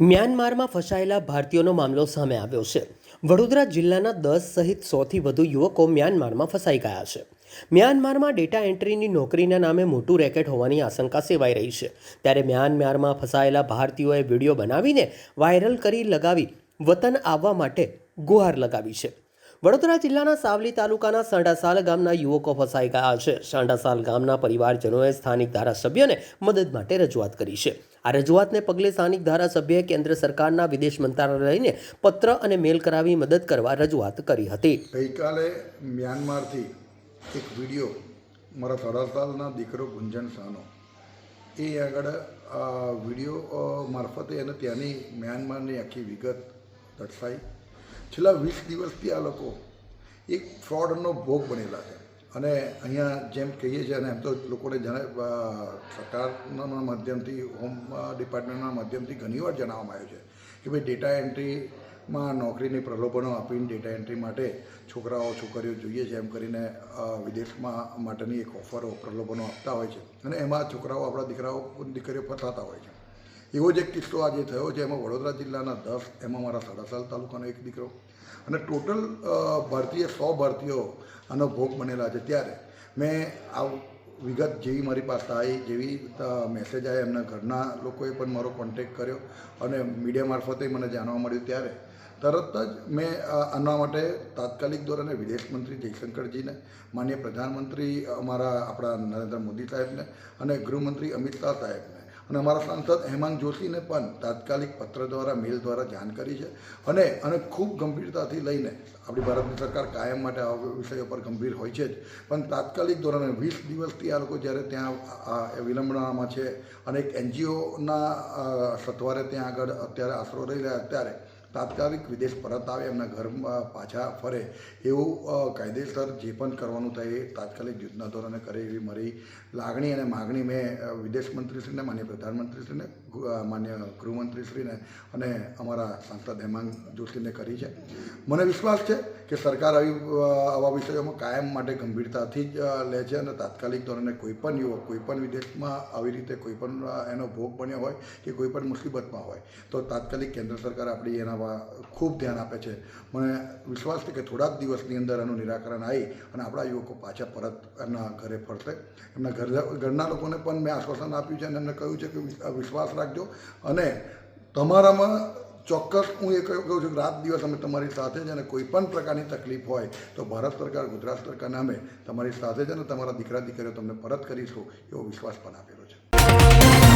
મ્યાનમારમાં ફસાયેલા ભારતીયોનો મામલો સામે આવ્યો છે. વડોદરા જિલ્લાના દસ સહિત સોથી વધુ યુવકો મ્યાનમારમાં ફસાઈ ગયા છે. મ્યાનમારમાં ડેટા એન્ટ્રીની નોકરીના નામે મોટું રેકેટ હોવાની આશંકા સેવાઈ રહી છે. ત્યારે મ્યાનમારમાં ફસાયેલા ભારતીયોએ વીડિયો બનાવીને વાયરલ કરી લગાવી વતન આવવા માટે ગુહાર લગાવી છે. વડોદરા જિલ્લાના સાવલી તાલુકાના સાંડાસાલ ગામના યુવકો ફસાઈ ગયા છે. સાંડાસાલ ગામના પરિવારજનોએ સ્થાનિક ધારાસભ્યને મદદ માટે રજૂઆત કરી છે. આ રજૂઆતને પગલે સ્થાનિક ધારાસભ્યએ કેન્દ્ર સરકારના વિદેશ મંત્રાલયને પત્ર અને મેલ કરાવી મદદ કરવા રજૂઆત કરી હતી. ગઈકાલે મ્યાનમારથી એક વીડિયો મારા સાડા સાલના દીકરો ગુંજન શાહનો. એ આગળ આ વીડિયો મારફતે એને ત્યાંની મ્યાનમારની આખી વિગત દર્શાવી. છેલ્લા વીસ દિવસથી આ લોકો એક ફ્રોડનો ભોગ બનેલા છે. અને અહીંયા જેમ કહીએ છીએ, અને એમ તો લોકોને જણા સરકારના માધ્યમથી, હોમ ડિપાર્ટમેન્ટના માધ્યમથી ઘણીવાર જણાવવામાં આવ્યું છે કે ભાઈ ડેટા એન્ટ્રીમાં નોકરીની પ્રલોભનો આપીને ડેટા એન્ટ્રી માટે છોકરાઓ, છોકરીઓ જોઈએ છે, એમ કરીને વિદેશમાં માટેની એક ઓફરો, પ્રલોભનો આપતા હોય છે. અને એમાં છોકરાઓ, આપણા દીકરાઓ, દીકરીઓ ફસાતા હોય છે. એવો જ એક કિસ્સો આજે થયો છે, એમાં વડોદરા જિલ્લાના દસ, એમાં મારા સાડાસાલ તાલુકાનો એક દીકરો. અને ટોટલ ભારતીય, સો ભારતીયો આનો ભોગ બનેલા છે. ત્યારે મેં આ વિગત જેવી મારી પાસે આવી, જેવી મેસેજ આવ્યા એમના ઘરના લોકોએ પણ મારો કોન્ટેક કર્યો અને મીડિયા મારફતે મને જાણવા મળ્યું. ત્યારે તરત જ મેં આના માટે તાત્કાલિક ધોરણે વિદેશ મંત્રી જયશંકરજીને, માન્ય પ્રધાનમંત્રી અમારા આપણા નરેન્દ્ર મોદી સાહેબને અને ગૃહમંત્રી અમિત શાહ સાહેબને અને અમારા સાંસદ હેમાંગ જોશીને પણ તાત્કાલિક પત્ર દ્વારા, મેલ દ્વારા જાણ કરી છે અને અને ખૂબ ગંભીરતાથી લઈને આપણી ભારતની સરકાર કાયમ માટે આ વિષયો પર ગંભીર હોય છે જ. પણ તાત્કાલિક ધોરણે વીસ દિવસથી આ લોકો જ્યારે ત્યાં વિલંબનામાં છે અને એક એનજીઓના સત્વારે ત્યાં આગળ અત્યારે આશરો રહી રહ્યા અત્યારે તાત્કાલિક વિદેશ પરત આવે, એમના ઘરમાં પાછા ફરે, એવું કાયદેસર જે પણ કરવાનું થાય એ તાત્કાલિક યુદ્ધના ધોરણે કરે એવી મારી લાગણી અને માગણી મેં વિદેશ મંત્રીશ્રીને, માન્ય પ્રધાનમંત્રીશ્રીને માન્ય ગૃહમંત્રીશ્રીને અને અમારા સાંસદ હેમાંગ જોશીને કરી છે. મને વિશ્વાસ છે કે સરકાર આવી આવા વિષયોમાં કાયમ માટે ગંભીરતાથી જ લે છે અને તાત્કાલિક ધોરણે કોઈ પણ યુવક કોઈપણ વિદેશમાં આવી રીતે કોઈ પણ એનો ભોગ બન્યો હોય કે કોઈપણ મુસીબતમાં હોય, તો તાત્કાલિક કેન્દ્ર સરકાર આપણી એના વા- ખૂબ ધ્યાન આપે છે. મને વિશ્વાસ છે કે થોડા જ દિવસની અંદર એનું નિરાકરણ આવી અને આપણા યુવકો પાછા પરત એમના ઘરે ફરશે. એમના ઘર ઘરના લોકોને પણ મેં આશ્વાસન આપ્યું છે અને એમને કહ્યું છે કે વિશ્વાસ રાખજો. અને તમારામાં ચોક્કસ હું એ કહું કહું છું કે રાત દિવસ અમે તમારી સાથે છે અને કોઈ પણ પ્રકારની તકલીફ હોય તો ભારત સરકાર, ગુજરાત સરકાર અમે તમારી સાથે છે અને તમારા દીકરા, દીકરીઓ તમને પરત કરીશું એવો વિશ્વાસ પણ આપેલો છે.